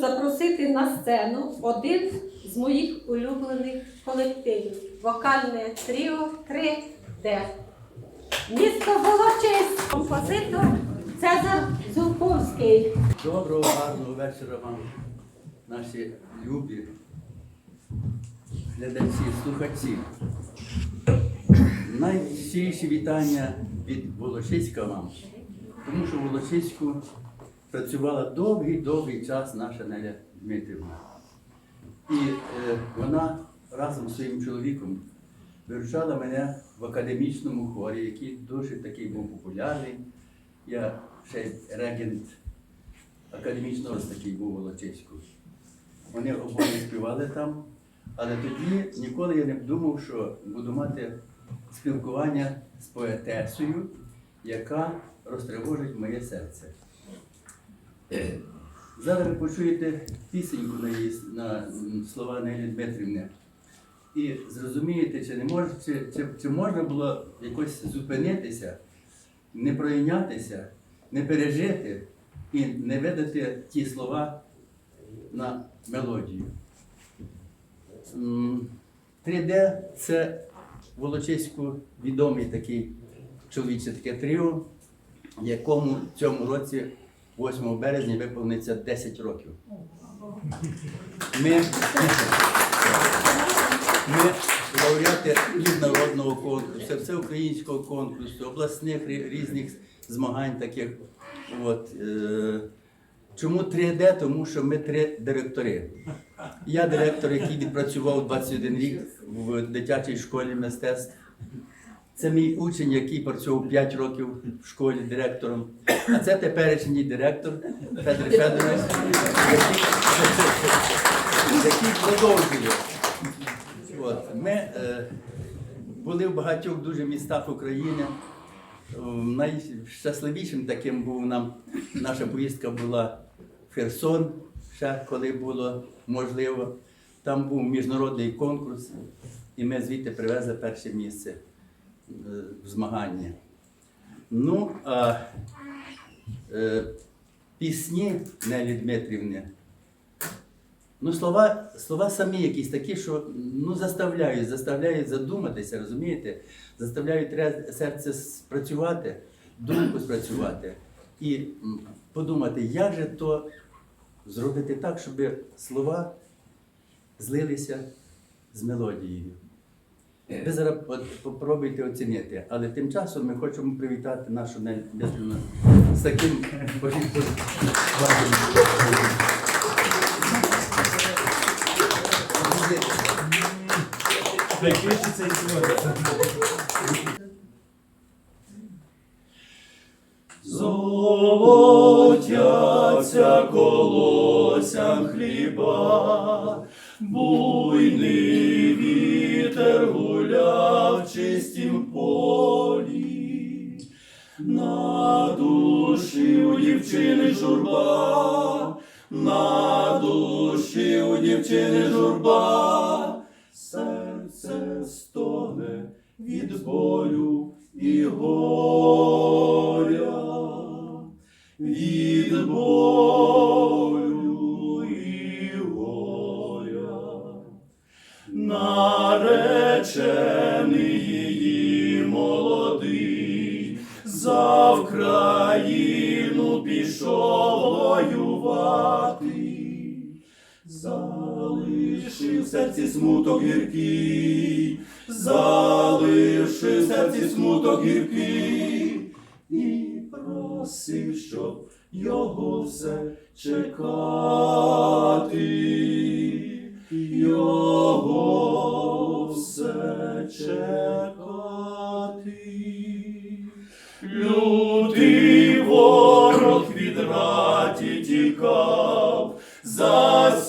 запросити на сцену один з моїх улюблених колективів вокальне тріо 3D. Місто Волочиськ, композитор Цезар Зулковський. Доброго, гарного вечора вам, наші любі глядачі, слухачі. Найщиріші вітання від Волочиська вам, тому що Волочиську працювала довгий-довгий час наша Неля Дмитрівна. І е, вона разом з своїм чоловіком виручала мене в академічному хорі, який дуже такий був популярний. Я ще регент академічного такий був у Волочиську. Вони обоє співали там, але тоді ніколи я не думав, що буду мати спілкування з поетесою, яка розтривожить моє серце. Зараз ви почуєте пісеньку на, її, на слова Нелі Дмитрівни. І зрозумієте, чи не може, чи, чи, чи можна було якось зупинитися, не пройнятися, не пережити і не видати ті слова на мелодію. 3D це Волочиську відомий такий чоловіче таке тріо, якому в цьому році, 8 березня, виповниться 10 років. Ми, ми лауреати міжнародного конкурсу, всеукраїнського конкурсу, обласних різних змагань таких. От, е, чому 3D? Тому що ми три директори. Я директор, який відпрацював 21 рік в дитячій школі мистецтв. Це мій учень, який працював 5 років в школі директором. А це теперішній директор Федір Федорович, який, продовжує. От, ми е, були в багатьох дуже містах України. Найщасливішим таким був нам наша поїздка була в Херсон, ще коли було можливо. Там був міжнародний конкурс, і ми звідти привезли перше місце е, в змаганні. Ну, а е, пісні Нелі Дмитрівни. Ну, слова, слова самі якісь такі, що ну, заставляють, заставляють задуматися, розумієте? Заставляють серце спрацювати, думку спрацювати і подумати, як же то зробити так, щоб слова злилися з мелодією. Ви зараз от попробуйте оцінити, але тим часом ми хочемо привітати нашу Нелю з таким сьогодні. Золотяться колосям хліба, буйний на душі у дівчини журба, на душі у дівчини журба, серце стогне від болю і горя, від болю і горя. Наречений за Вкраїну пішов воювати, залишив серці смуток гіркий, залишив серці смуток гіркий, і просив, щоб його все чекати, його все чекати. Тікав, засіваючи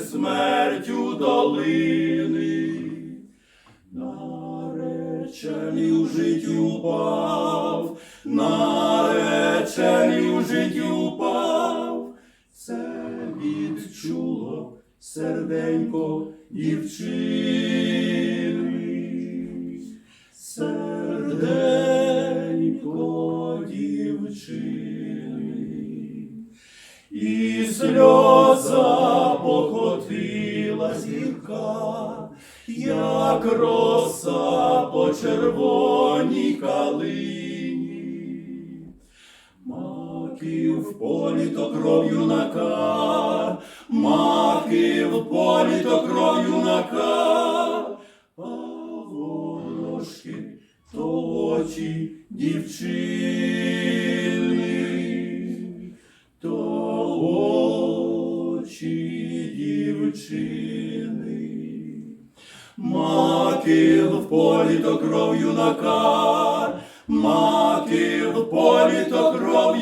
смертю долини. Наречений у житті упав, наречений у житті упав, це відчуло серденько дівчини, серденько сльоза покотила зірка, як роса по червоній калині. Маки в полі то кров юнака, маки в полі то кров юнака, а волошки то очі дівчини, полі то кров'ю накар, мати в полі то кров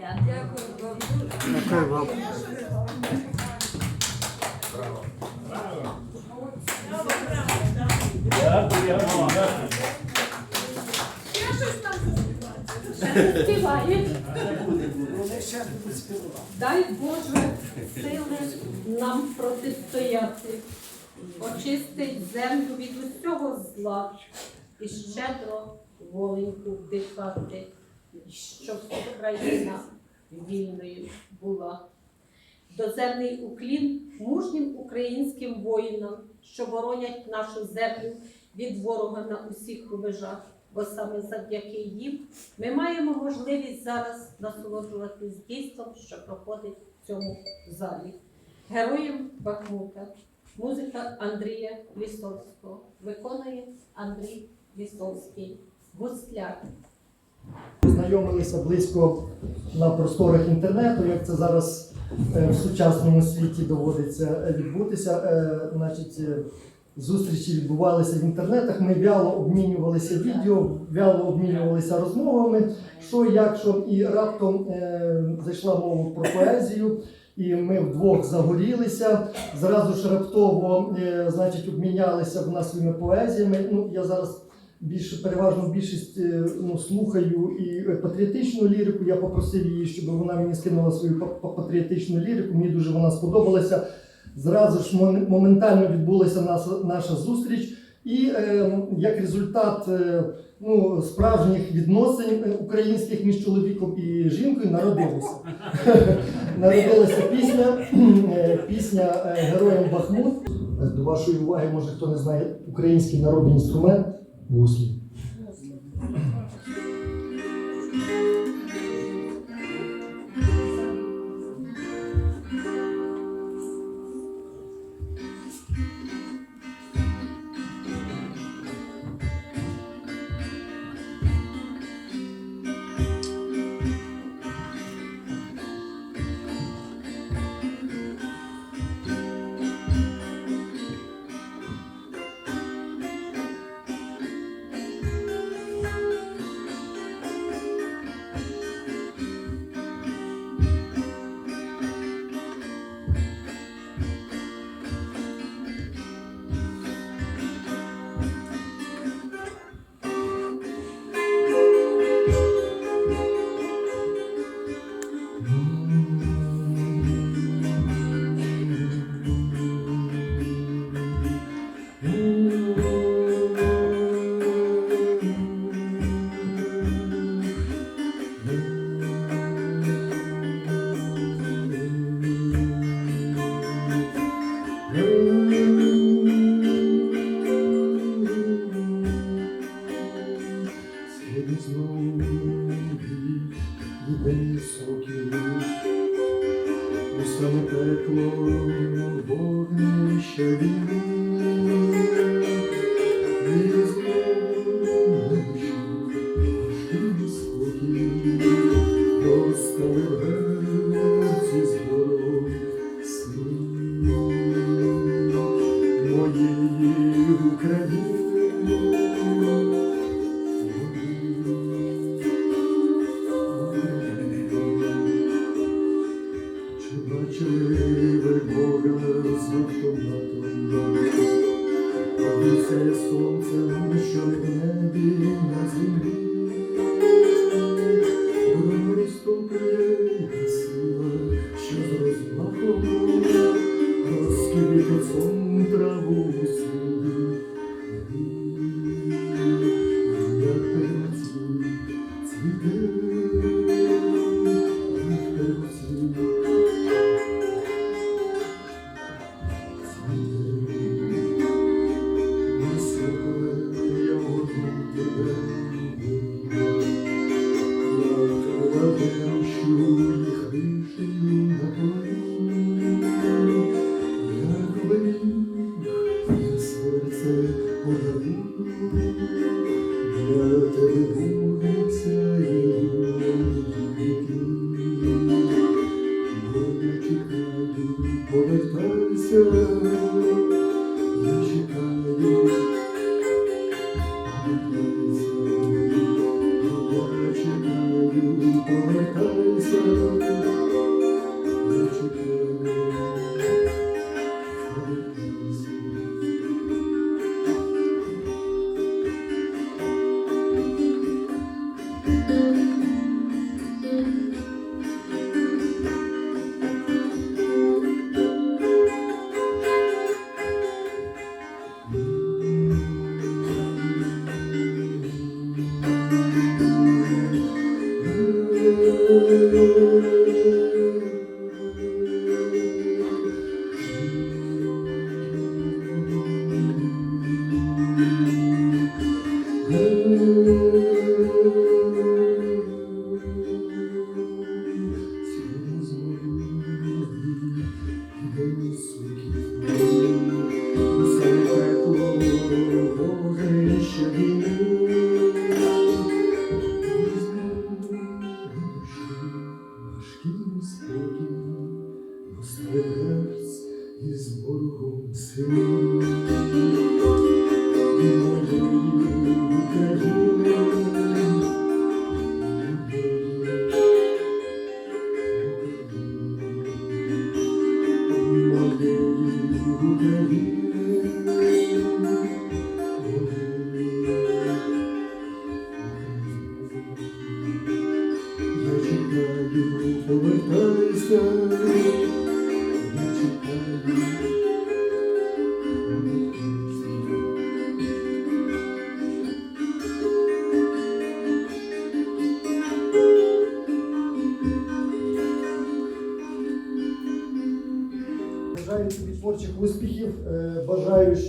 Дякую. Дякую, дякую. Співає. Буде, буде. Дай Боже сили нам протистояти, очистить землю від усього зла і щедро воленьку вдихати, щоб Україна вільною була. Доземний уклін мужнім українським воїнам, що боронять нашу землю від ворога на усіх рубежах, бо саме завдяки їм ми маємо можливість зараз насолоджуватись дійством, що проходить в цьому залі. Героям Бахмута, музика Андрія Лісовського. Виконує Андрій Лісовський. Гусляр. Познайомилися близько на просторах інтернету, як це зараз е, в сучасному світі доводиться відбутися. Е, Значить, е, зустрічі відбувалися в інтернетах. Ми вяло обмінювалися відео, вяло обмінювалися розмовами. Що як що, і раптом зайшла мова про поезію. І ми вдвох загорілися. Зразу ж раптово, значить, обмінялися в нас своїми поезіями. Ну, я зараз більше переважно більшість е, ну, слухаю і е, патріотичну лірику. Я попросив її, щоб вона мені скинула свою па- па- патріотичну лірику. Мені дуже вона сподобалася. Зразу ж моментально відбулася наша, наша зустріч. І е, як результат е, ну, справжніх відносин е, українських між чоловіком і жінкою народилася. Народилася пісня, пісня Героям Бахмут. До вашої уваги, може хто не знає, український народний інструмент Muslim. це сонце, що не в небі на землі, Розступи сила, що з розмахом розкидить сон траву усі.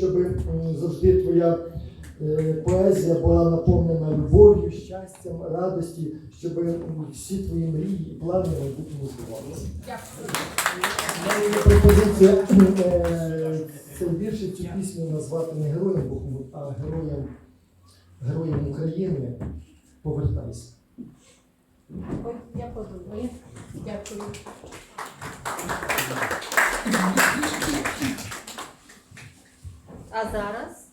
Щоб завжди твоя е, поезія була наповнена любов'ю, щастям, радості, щоб всі твої мрії і плани майбутньому збувалися. Є пропозиція е, цей вірш цю пісню назвати не героєм Бахмут, а героєм, героєм України. Повертайся. Ой, я подумаю. Дякую. А зараз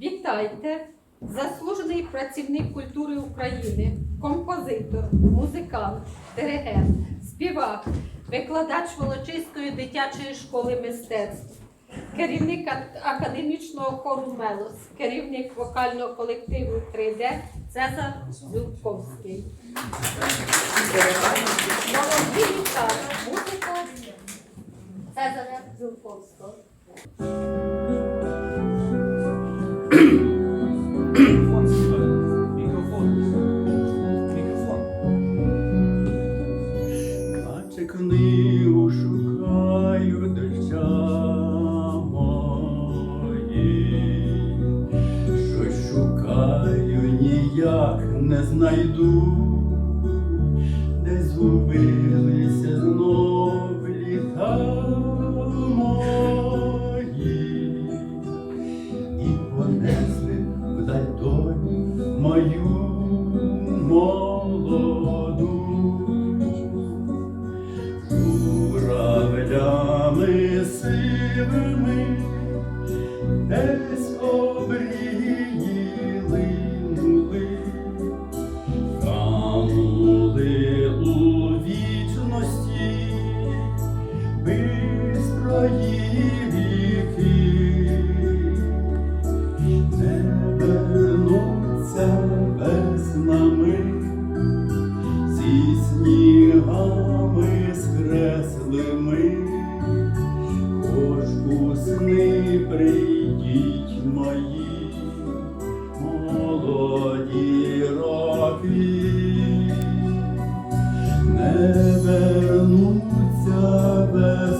вітайте заслужений працівник культури України, композитор, музикант, диригент, співак, викладач Волочиської дитячої школи мистецтв, керівник академічного хору Мелос, керівник вокального колективу 3D Цезар Зюлковський. Молодий музика Цезаря Зюлковського. ever made. the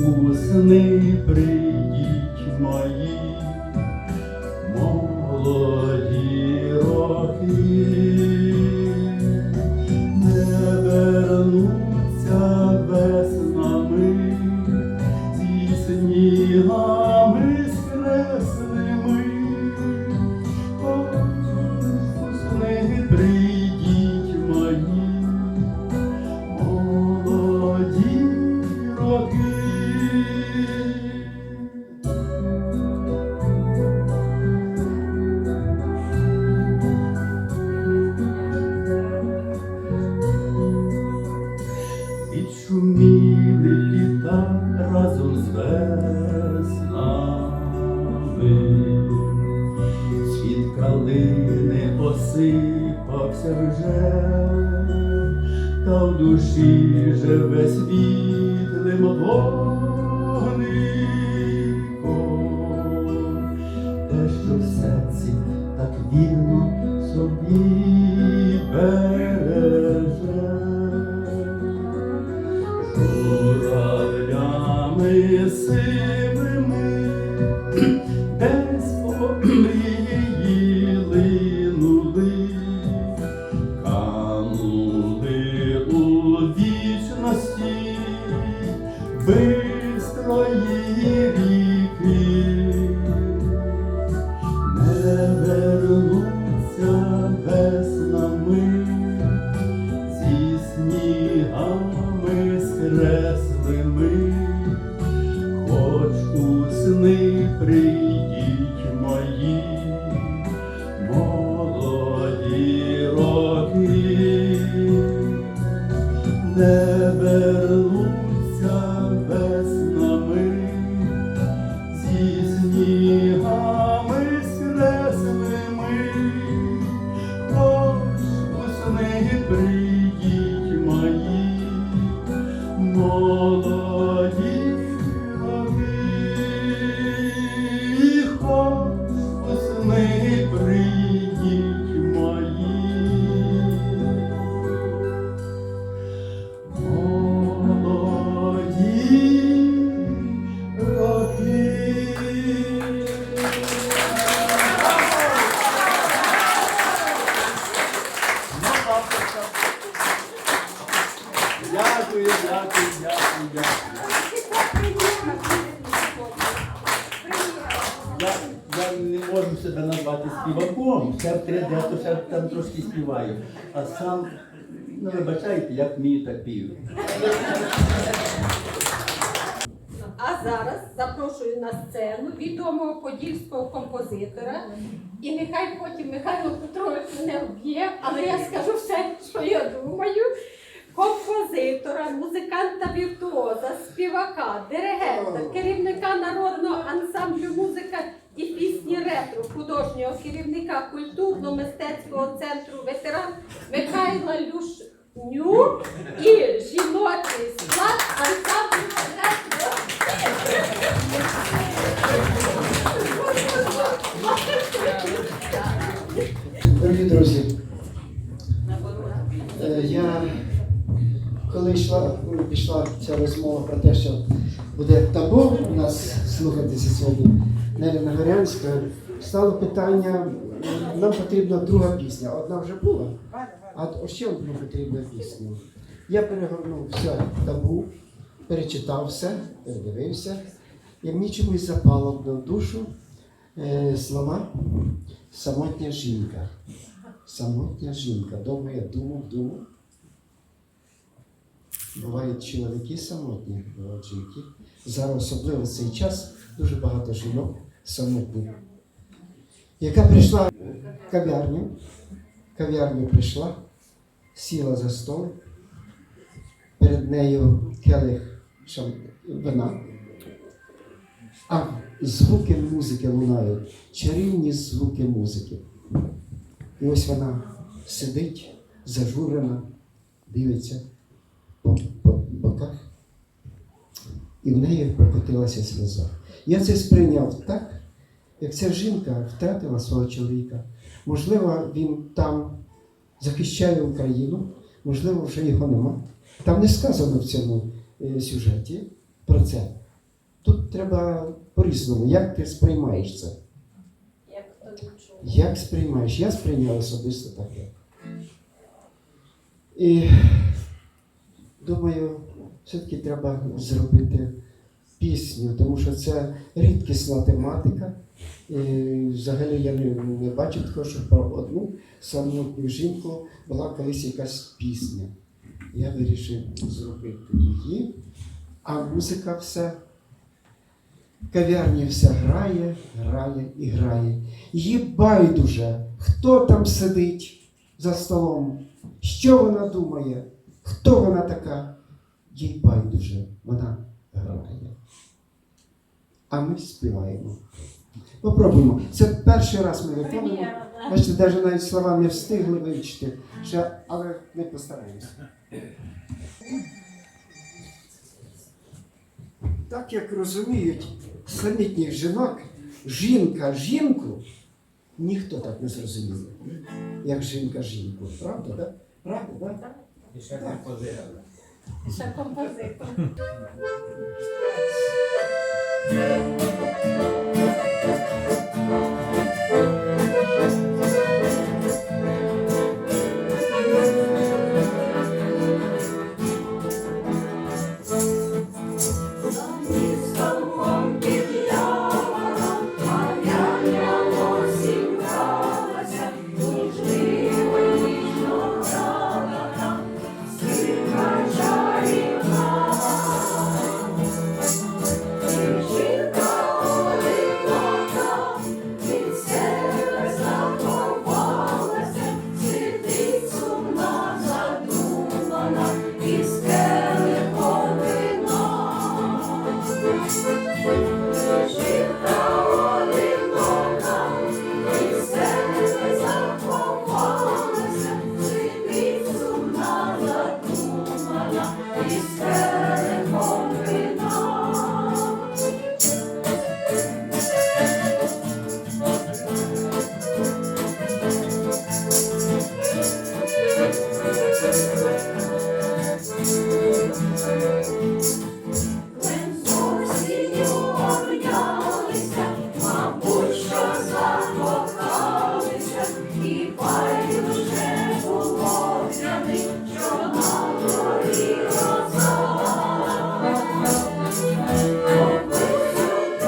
у сни прийдіть мої осипався та в душі живе світлим вогником. У сни так пію. А зараз запрошую на сцену відомого подільського композитора. І нехай потім Михайло Петрович мене вб'є, але я скажу все, що я думаю. Композитора, музиканта віртуоза, співака, диригента, керівника народного ансамблю музика і пісні ретро, художнього керівника культурно-мистецького центру ветеран Михайла Люшню і жіночий склад ансамблю. Дорогі друзі, е, я коли йшла, ну, пішла ця розмова про те, що буде табу у нас слухатися сьогодні Нелі Нагорянська, стало питання, нам потрібна друга пісня. Одна вже була, а ще одна потрібна пісня. Я перегорнув все табу, перечитав все, передивився, і мені чомусь запало на душу е, слова самотня жінка. Самотня жінка. Довго я думав, думав. Бувають чоловіки самотні, бувають жінки. Зараз особливо цей час дуже багато жінок самотні. Яка прийшла в кав'ярню, кав'ярню прийшла, сіла за стол, перед нею келих вина, а звуки музики лунають, чарівні звуки музики. І ось вона сидить, зажурена, дивиться по, боках, і в неї покотилася сльоза. Я це сприйняв так, як ця жінка втратила свого чоловіка. Можливо, він там захищає Україну, можливо, вже його нема. Там не сказано в цьому е, сюжеті про це. Тут треба по-різному, як ти сприймаєш це. Як. Як сприймаєш? Я сприйняв особисто таке. І думаю, все-таки треба зробити пісню, тому що це рідкісна тематика. І взагалі я не, не бачив такого, що про одну самотню жінку була колись якась пісня. Я вирішив зробити її, а музика все. Кав'ярні все грає, грає і грає. Їй байдуже, хто там сидить за столом, що вона думає, хто вона така. Їй байдуже, вона грає. А ми співаємо. Попробуємо. Це перший раз ми виконуємо. Бачите, навіть навіть слова не встигли вивчити, ще, але ми постараємося. Так як розуміють самітніх жінок, жінка жінку, ніхто так не зрозуміє, як жінка жінку. Правда, так? Правда, так? І ще композитор. Ще композитор.